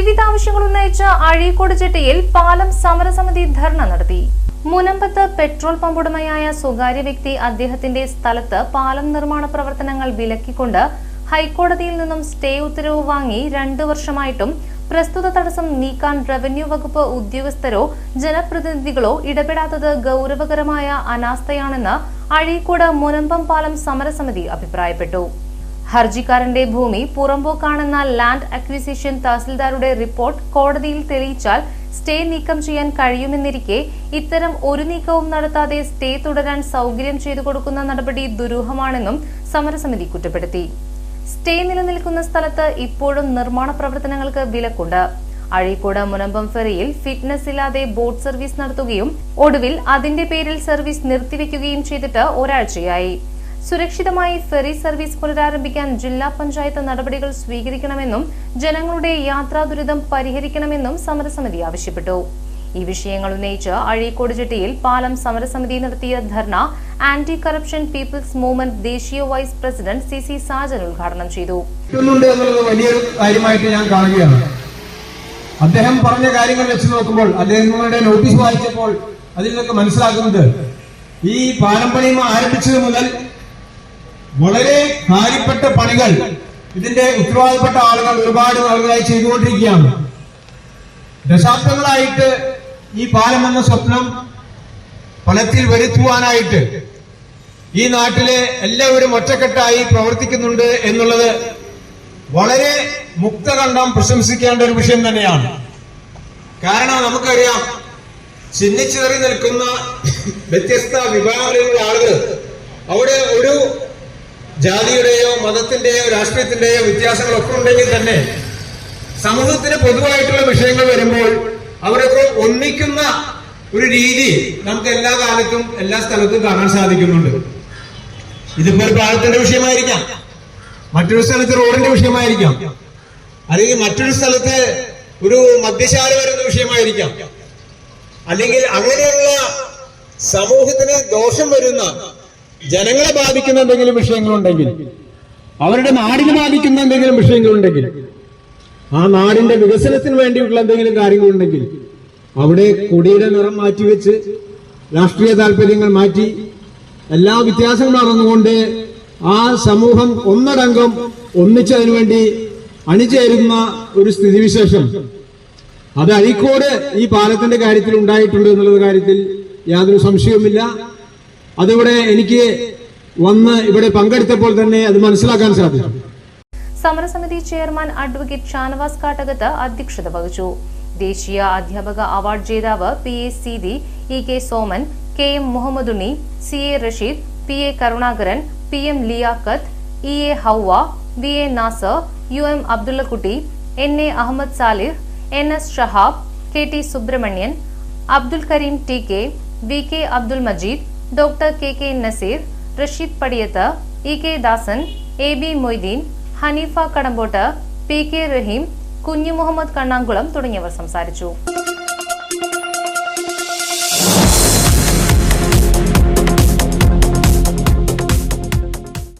വിവിധ ആവശ്യങ്ങൾ ഉന്നയിച്ച അഴീക്കോട് ചെട്ടിയിൽ പാലം സമരസമിതി ധർണ നടത്തി. മുനമ്പത്ത് പെട്രോൾ പമ്പ് ഉടമയായ സ്വകാര്യ വ്യക്തി അദ്ദേഹത്തിന്റെ സ്ഥലത്ത് പാലം നിർമ്മാണ പ്രവർത്തനങ്ങൾ വിലക്കിക്കൊണ്ട് ഹൈക്കോടതിയിൽ നിന്നും സ്റ്റേ ഉത്തരവ് വാങ്ങി രണ്ടു വർഷമായിട്ടും പ്രസ്തുത തടസ്സം നീക്കാൻ റവന്യൂ വകുപ്പ് ഉദ്യോഗസ്ഥരോ ജനപ്രതിനിധികളോ ഇടപെടാത്തത് ഗൗരവകരമായ അനാസ്ഥയാണെന്ന് അഴീക്കോട് മുനമ്പം പാലം സമരസമിതി അഭിപ്രായപ്പെട്ടു. ഹർജിക്കാരന്റെ ഭൂമി പുറമ്പോക്കാണെന്ന ലാൻഡ് അക്വിസിഷൻ തഹസിൽദാരുടെ റിപ്പോർട്ട് കോടതിയിൽ തെളിയിച്ചാൽ സ്റ്റേ നീക്കം ചെയ്യാൻ കഴിയുമെന്നിരിക്കെ ഇത്തരം ഒരു നീക്കവും നടത്താതെ സ്റ്റേ തുടരാൻ സൗകര്യം ചെയ്തു കൊടുക്കുന്ന നടപടി ദുരൂഹമാണെന്നും സമരസമിതി കുറ്റപ്പെടുത്തി. സ്റ്റേ നിലനിൽക്കുന്ന സ്ഥലത്ത് ഇപ്പോഴും നിർമ്മാണ പ്രവർത്തനങ്ങൾക്ക് വിലക്കുണ്ട്. അഴീക്കോട് മുനമ്പം ഫെറിയിൽ ഫിറ്റ്നസ് ഇല്ലാതെ ബോട്ട് സർവീസ് നടത്തുകയും ഒടുവിൽ അതിന്റെ പേരിൽ സർവീസ് നിർത്തിവെക്കുകയും ചെയ്തിട്ട് ഒരാഴ്ചയായി. സുരക്ഷിതമായി ഫെറി സർവീസ് പുനരാരംഭിക്കാൻ ജില്ലാ പഞ്ചായത്ത് നടപടികൾ സ്വീകരിക്കണമെന്നും ജനങ്ങളുടെ യാത്രാ ദുരിതം പരിഹരിക്കണമെന്നും സമരസമിതി ആവശ്യപ്പെട്ടു. ഈ വിഷയങ്ങൾ ഉന്നയിച്ച് അഴീക്കോട് ജെട്ടിയിൽ പാലം സമരസമിതി നടത്തിയ ധർണ ആന്റി കറപ്ഷൻ പീപ്പിൾസ് മൂവ്മെന്റ് ദേശീയ vice president C C Sajan ഉദ്ഘാടനം ചെയ്തു. വലിയൊരു കാര്യമായിട്ട് ഞാൻ കാണുകയാണ്. അദ്ദേഹം പറഞ്ഞ കാര്യങ്ങൾ വെച്ച് നോക്കുമ്പോൾ അദ്ദേഹങ്ങളുടെ നോട്ടീസ് വായിച്ചപ്പോൾ അതിൽ നിന്നൊക്കെ മനസ്സിലാക്കുന്നത് ഈ പണി ആരംഭിച്ചത് മുതൽ വളരെ കാര്യപ്പെട്ട പണികൾ ഇതിന്റെ ഉത്തരവാദപ്പെട്ട ആളുകൾ ഒരുപാട് നാളുകളായി ചെയ്തുകൊണ്ടിരിക്കുകയാണ്. ദശാബ്ദങ്ങളായിട്ട് ഈ പാലം എന്ന സ്വപ്നം ഫലത്തിൽ വരുത്തുവാനായിട്ട് ഈ നാട്ടിലെ എല്ലാവരും ഒറ്റക്കെട്ടായി പ്രവർത്തിക്കുന്നുണ്ട് എന്നുള്ളത് വളരെ മുക്തകണ്ഠം പ്രശംസിക്കേണ്ട ഒരു വിഷയം തന്നെയാണ്. കാരണം നമുക്കറിയാം ചിന്നിച്ചിതറി നിൽക്കുന്ന വ്യത്യസ്ത വിഭാഗങ്ങളിലുള്ള ആളുകൾ അവിടെ ഒരു ജാതിയുടെയോ മതത്തിന്റെയോ രാഷ്ട്രീയത്തിന്റെയോ വ്യത്യാസങ്ങളൊക്കെ ഉണ്ടെങ്കിൽ തന്നെ സമൂഹത്തിന് പൊതുവായിട്ടുള്ള വിഷയങ്ങൾ വരുമ്പോൾ അവരൊക്കെ ഒന്നിക്കുന്ന ഒരു രീതി നമുക്ക് എല്ലാ കാലത്തും എല്ലാ സ്ഥലത്തും കാണാൻ സാധിക്കുന്നുണ്ട്. ഇതിപ്പോ ഒരു പാലത്തിന്റെ വിഷയമായിരിക്കാം. മറ്റൊരു സ്ഥലത്ത് റോഡിന്റെ വിഷയമായിരിക്കാം. അല്ലെങ്കിൽ മറ്റൊരു സ്ഥലത്ത് ഒരു മദ്യശാല വരുന്ന വിഷയമായിരിക്കാം. അല്ലെങ്കിൽ അങ്ങനെയുള്ള സമൂഹത്തിന് ദോഷം വരുന്ന ജനങ്ങളെ ബാധിക്കുന്ന എന്തെങ്കിലും വിഷയങ്ങളുണ്ടെങ്കിൽ അവരുടെ നാടിനെ ബാധിക്കുന്ന എന്തെങ്കിലും വിഷയങ്ങളുണ്ടെങ്കിൽ ആ നാടിന്റെ വികസനത്തിന് വേണ്ടിയുള്ള എന്തെങ്കിലും കാര്യങ്ങളുണ്ടെങ്കിൽ അവിടെ കൊടിയുടെ നിറം മാറ്റിവെച്ച് രാഷ്ട്രീയ താല്പര്യങ്ങൾ മാറ്റി എല്ലാ വ്യത്യാസങ്ങളും മറന്നുകൊണ്ട് ആ സമൂഹം ഒന്നടങ്കം ഒന്നിച്ചതിനു വേണ്ടി അണിചേരുന്ന ഒരു സ്ഥിതിവിശേഷം. അത് അഴീക്കോട് ഈ പാലത്തിന്റെ കാര്യത്തിൽ ഉണ്ടായിട്ടുണ്ട് എന്നുള്ള കാര്യത്തിൽ യാതൊരു സംശയവുമില്ല. അതിവിടെ എനിക്ക് വന്ന് ഇവിടെ പങ്കെടുത്തപ്പോൾ തന്നെ അത് മനസ്സിലാക്കാൻ സാധിച്ചു. സമരസമിതി ചെയർമാൻ അഡ്വക്കേറ്റ് ഷാനവാസ് കാട്ടകത്ത് അധ്യക്ഷത വഹിച്ചു. ദേശീയ അധ്യാപക അവാർഡ് ജേതാവ് P A Seethi E K Soman K M Muhammadunni C A Rasheed P A Karunakaran P M Liyakath E A Hawwa V A Nasar U M Abdullakutty N A Ahammed Salih N S Shahab K T Subramanian Abdul Kareem T K V K Abdul Majeed doctor K K Nazeer Rasheed Padiyath E K Dasan A B Moideen Haneefa Kadampot P K Raheem Kunhu Muhammad Kannankulam തുടങ്ങിയവർ സംസാരിച്ചു.